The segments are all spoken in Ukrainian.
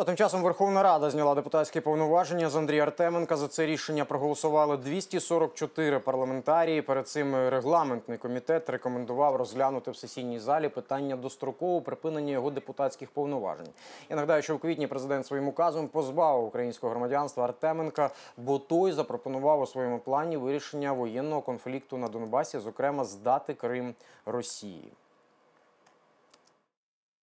А тим часом Верховна Рада зняла депутатські повноваження з Андрія Артеменка. За це рішення проголосували 244 парламентарії. Перед цим регламентний комітет рекомендував розглянути в сесійній залі питання дострокового припинення його депутатських повноважень. Я нагадаю, що в квітні президент своїм указом позбавив українського громадянства Артеменка, бо той запропонував у своєму плані вирішення воєнного конфлікту на Донбасі, зокрема здати Крим Росії.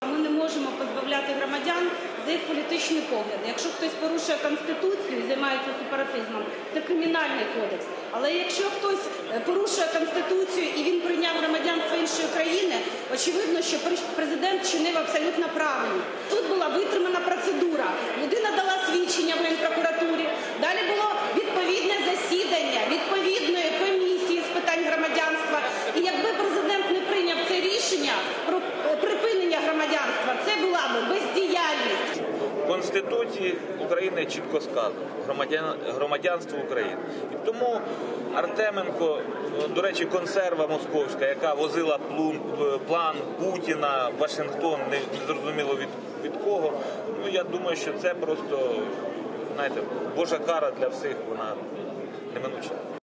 Ми не можемо позбавляти громадян за їх політичні погляди. Якщо хтось порушує конституцію і займається сепаратизмом, це кримінальний кодекс. Але якщо хтось е, порушує конституцію і він прийняв громадянство іншої країни, очевидно, що президент чинив абсолютно правильно. Тут була витримана процедура. Людина дала свідчення в генпрокуратурі. Далі було відповідне засідання відповідної комісії з питань громадянства. І якби президент не прийняв це рішення про е, припинення громадянства, це була би бездіяльність. Конституції України чітко сказано громадян, громадянство України. І тому Артеменко, е, до речі, консерва московська, яка возила плун, е, план Путіна Вашингтон, не зрозуміло від, від кого. Ну я думаю, що це просто знаєте, божа кара для всіх, вона неминуча.